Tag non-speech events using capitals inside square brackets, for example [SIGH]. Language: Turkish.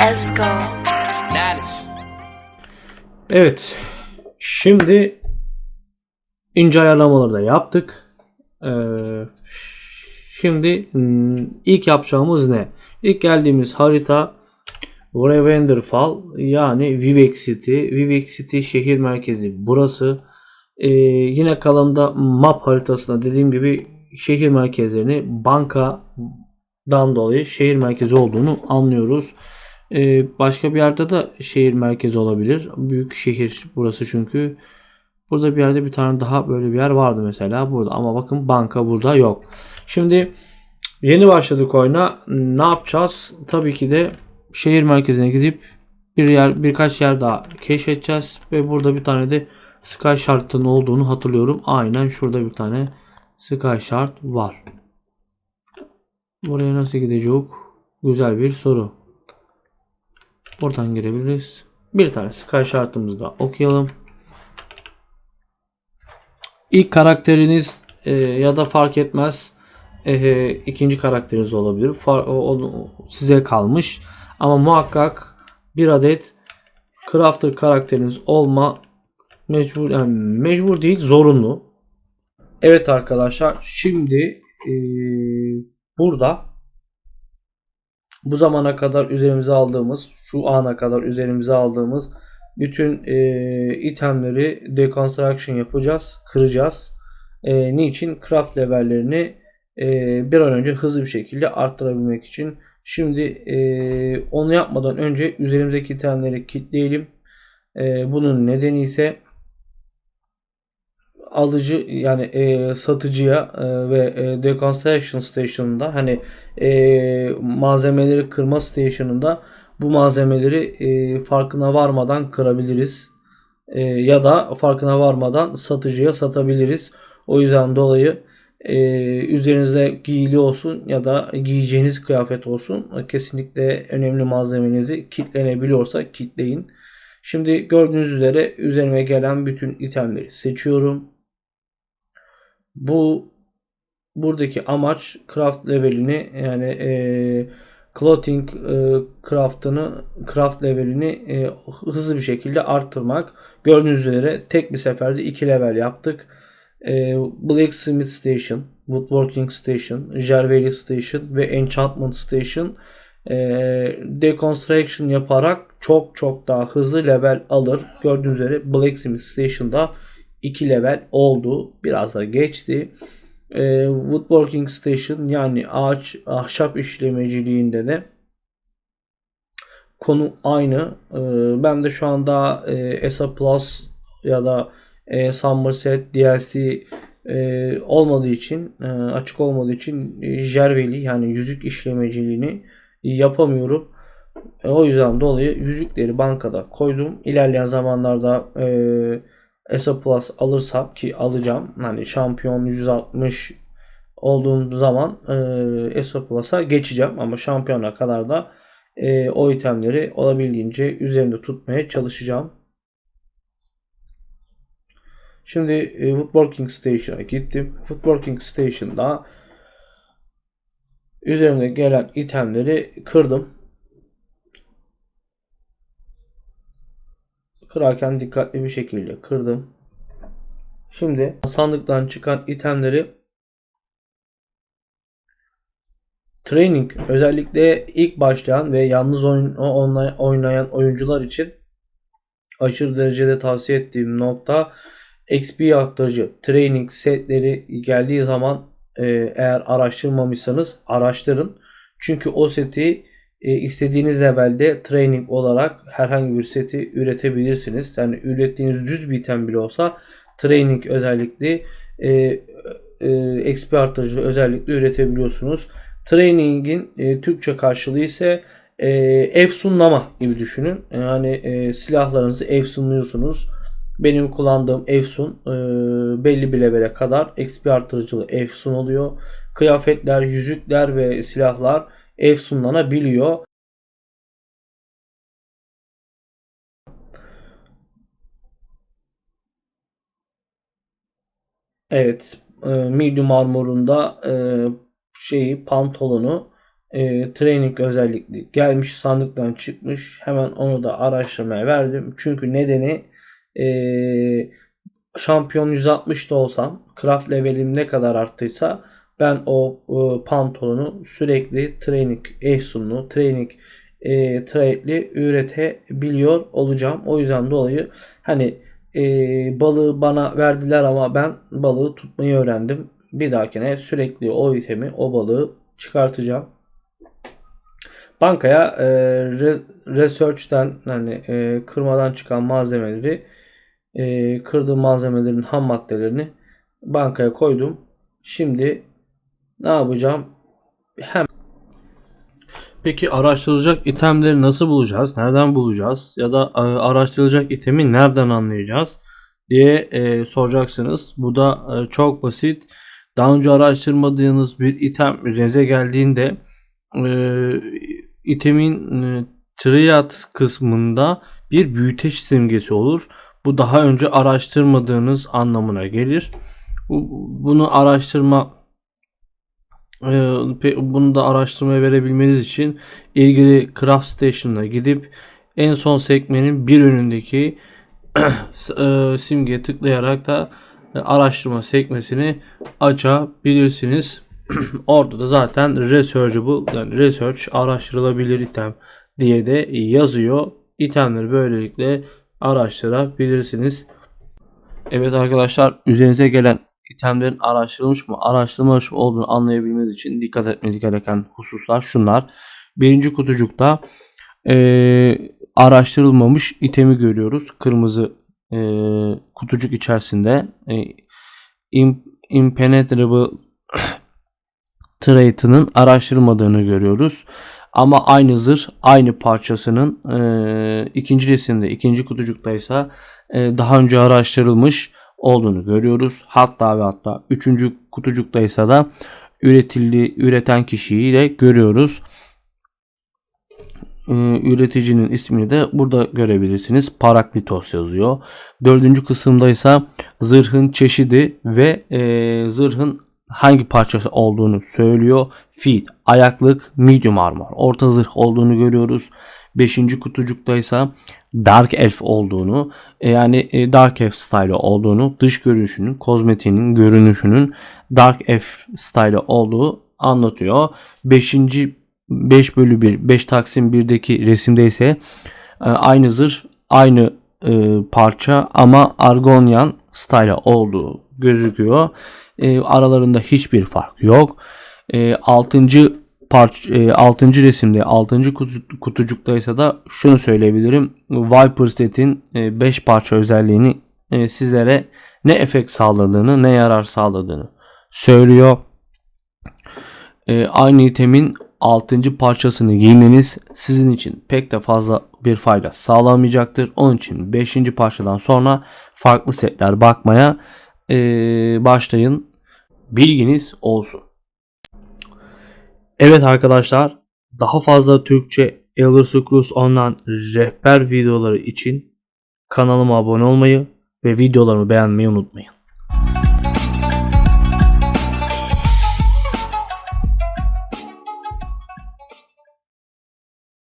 Esco. Evet. Şimdi ince ayarlamaları da yaptık. Ee, şimdi hmm, ilk yapacağımız ne? İlk geldiğimiz harita Ravenderfall yani Vivek City. Vivek City şehir merkezi burası. Ee, yine kalanında map haritasında dediğim gibi şehir merkezlerini bankadan dolayı şehir merkezi olduğunu anlıyoruz. Ee, başka bir yerde de şehir merkezi olabilir. Büyük şehir burası çünkü. Burada bir yerde bir tane daha böyle bir yer vardı mesela burada ama bakın banka burada yok. Şimdi yeni başladık oyuna. Ne yapacağız? Tabii ki de şehir merkezine gidip bir yer birkaç yer daha keşfedeceğiz ve burada bir tane de Sky Shard'ın olduğunu hatırlıyorum. Aynen şurada bir tane Sky Shard var. Buraya nasıl gideceğiz? Güzel bir soru. Buradan girebiliriz. Bir tane Sky Shard'ımızı da okuyalım. İlk karakteriniz e, ya da fark etmez e, ikinci karakteriniz olabilir. Far, o, o- size kalmış. Ama muhakkak bir adet crafter karakteriniz olma mecbur yani mecbur değil zorunlu. Evet arkadaşlar şimdi e, burada bu zamana kadar üzerimize aldığımız şu ana kadar üzerimize aldığımız bütün e, itemleri deconstruction yapacağız, kıracağız. E, niçin? Craft levellerini e, bir an önce hızlı bir şekilde arttırabilmek için. Şimdi e, onu yapmadan önce üzerimizdeki itemleri kilitleyelim. E, bunun nedeni ise alıcı yani e, satıcıya e, ve e, deconstruction station'ında hani e, malzemeleri kırma station'ında bu malzemeleri e, farkına varmadan kırabiliriz. E, ya da farkına varmadan satıcıya satabiliriz. O yüzden dolayı e, üzerinizde giyili olsun ya da giyeceğiniz kıyafet olsun kesinlikle önemli malzemenizi kilitlenebiliyorsa kilitleyin. Şimdi gördüğünüz üzere üzerime gelen bütün itemleri seçiyorum. Bu buradaki amaç craft levelini yani e, clothing e, craftını craft levelini e, hızlı bir şekilde arttırmak. Gördüğünüz üzere tek bir seferde iki level yaptık. E, Blacksmith Station, Woodworking Station, Jerveli Station ve Enchantment Station e, deconstruction yaparak çok çok daha hızlı level alır. Gördüğünüz üzere Blacksmith Station'da 2 level oldu. Biraz da geçti. E, Woodworking Station yani ağaç ahşap işlemeciliğinde de konu aynı. E, ben de şu anda e, ESA Plus ya da e, Somerset DLC e, olmadığı için e, açık olmadığı için e, Jerveli yani yüzük işlemeciliğini yapamıyorum. E, o yüzden dolayı yüzükleri bankada koydum. İlerleyen zamanlarda e, ESA Plus alırsam ki alacağım. Hani şampiyon 160 olduğum zaman e, ESA Plus'a geçeceğim. Ama şampiyona kadar da e, o itemleri olabildiğince üzerinde tutmaya çalışacağım. Şimdi e, Woodworking Station'a gittim. Woodworking Station'da üzerine gelen itemleri kırdım. Kırarken dikkatli bir şekilde kırdım. Şimdi sandıktan çıkan itemleri training özellikle ilk başlayan ve yalnız oynayan oyuncular için aşırı derecede tavsiye ettiğim nokta XP aktarıcı training setleri geldiği zaman e, eğer araştırmamışsanız araştırın. Çünkü o seti e, istediğiniz levelde training olarak herhangi bir seti üretebilirsiniz. Yani ürettiğiniz düz bir item bile olsa training özellikle e, e, XP artırıcı özellikle üretebiliyorsunuz. Training'in e, Türkçe karşılığı ise e, efsunlama gibi düşünün. Yani e, silahlarınızı efsunluyorsunuz. Benim kullandığım Efsun e, belli bir levele kadar XP artırıcılı Efsun oluyor. Kıyafetler, yüzükler ve silahlar efsunlanabiliyor. Evet, e, medium armor'unda e, şeyi pantolonu e, training özellikli gelmiş sandıktan çıkmış. Hemen onu da araştırmaya verdim. Çünkü nedeni şampiyon 160 da olsam craft levelim ne kadar arttıysa ben o e, pantolonu sürekli training efsunlu training e, trade'li üretebiliyor olacağım. O yüzden dolayı hani e, balığı bana verdiler ama ben balığı tutmayı öğrendim. Bir dahakine sürekli o itemi o balığı çıkartacağım. Bankaya e, re, research'ten hani e, kırmadan çıkan malzemeleri e, kırdığım malzemelerin ham maddelerini bankaya koydum. Şimdi ne yapacağım? Hem Peki araştırılacak itemleri nasıl bulacağız? Nereden bulacağız? Ya da e, araştırılacak itemi nereden anlayacağız? diye e, soracaksınız. Bu da e, çok basit. Daha önce araştırmadığınız bir item üzerinize geldiğinde e, itemin e, triad kısmında bir büyüteç simgesi olur. Bu daha önce araştırmadığınız anlamına gelir. Bunu araştırma bunu da araştırmaya verebilmeniz için ilgili craft station'a gidip en son sekmenin bir önündeki [CLEARS THROAT] e, simgeye tıklayarak da araştırma sekmesini açabilirsiniz. [CLEARS THROAT] Orada da zaten researchable yani research araştırılabilir item diye de yazıyor. İtemleri böylelikle araştırabilirsiniz. Evet arkadaşlar üzerinize gelen itemlerin araştırılmış mı araştırılmış mı olduğunu anlayabilmeniz için dikkat etmeniz gereken hususlar şunlar. Birinci kutucukta e, araştırılmamış itemi görüyoruz. Kırmızı e, kutucuk içerisinde e, impenetrable [COUGHS] trait'inin araştırılmadığını görüyoruz. Ama aynı zırh aynı parçasının e, ikinci resimde ikinci kutucukta ise daha önce araştırılmış olduğunu görüyoruz. Hatta ve hatta üçüncü kutucukta ise da üretildi üreten kişiyi de görüyoruz. Ee, üreticinin ismini de burada görebilirsiniz. Paraklitos yazıyor. Dördüncü kısımda ise zırhın çeşidi ve e, zırhın hangi parçası olduğunu söylüyor. Feet, ayaklık, medium armor, orta zırh olduğunu görüyoruz. Beşinci kutucukta ise Dark Elf olduğunu e, yani e, Dark Elf style olduğunu dış görünüşünün kozmetiğinin görünüşünün Dark Elf style olduğu anlatıyor. 5. 5 bölü 1 5 taksim 1'deki resimde ise e, aynı zırh aynı parça ama Argonian style olduğu gözüküyor. Aralarında hiçbir fark yok. E, 6 parça e, 6. resimde 6. Kutu, kutucukta ise da şunu söyleyebilirim. Viper setin 5 e, parça özelliğini e, sizlere ne efekt sağladığını ne yarar sağladığını söylüyor. E, aynı itemin 6. parçasını giymeniz sizin için pek de fazla bir fayda sağlamayacaktır. Onun için 5. parçadan sonra farklı setler bakmaya başlayın. Bilginiz olsun. Evet arkadaşlar daha fazla Türkçe Elder Scrolls Online rehber videoları için kanalıma abone olmayı ve videolarımı beğenmeyi unutmayın.